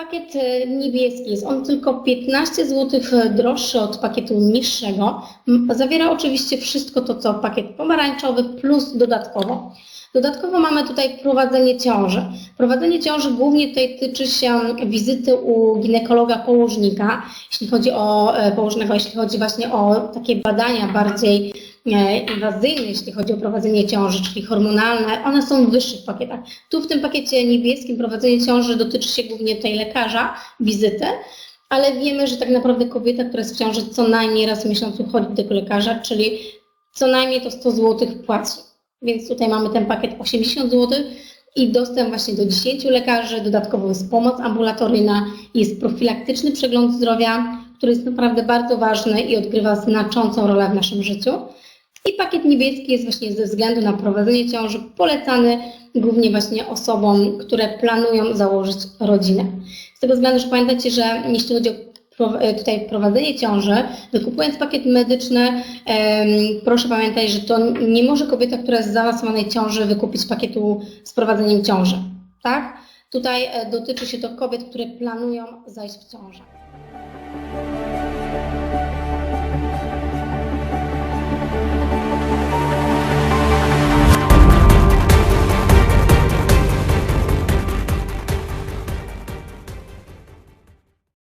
Pakiet e, niebieski jest on tylko 15 zł droższy od pakietu niższego. Zawiera oczywiście wszystko to, co pakiet pomarańczowy plus dodatkowo. Dodatkowo mamy tutaj prowadzenie ciąży. Prowadzenie ciąży głównie tutaj tyczy się wizyty u ginekologa położnika, jeśli chodzi o e, położnego, jeśli chodzi właśnie o takie badania bardziej e, inwazyjne, jeśli chodzi o prowadzenie ciąży, czyli hormonalne, one są w wyższych pakietach. Tu w tym pakiecie niebieskim prowadzenie ciąży dotyczy się głównie tej lekarza, wizyty, ale wiemy, że tak naprawdę kobieta, która jest w ciąży co najmniej raz w miesiącu chodzi do tego lekarza, czyli co najmniej to 100 zł płaci. Więc tutaj mamy ten pakiet 80 zł i dostęp właśnie do 10 lekarzy, dodatkowo jest pomoc ambulatoryjna, jest profilaktyczny przegląd zdrowia, który jest naprawdę bardzo ważny i odgrywa znaczącą rolę w naszym życiu. I pakiet niebieski jest właśnie ze względu na prowadzenie ciąży polecany głównie właśnie osobom, które planują założyć rodzinę. Z tego względu, że pamiętacie, że jeśli chodzi o e, tutaj prowadzenie ciąży, wykupując pakiet medyczny, proszę pamiętać, że to nie może kobieta, która jest w zaawansowanej ciąży wykupić pakietu z prowadzeniem ciąży. Tak? Tutaj e, dotyczy się to kobiet, które planują zajść w ciążę.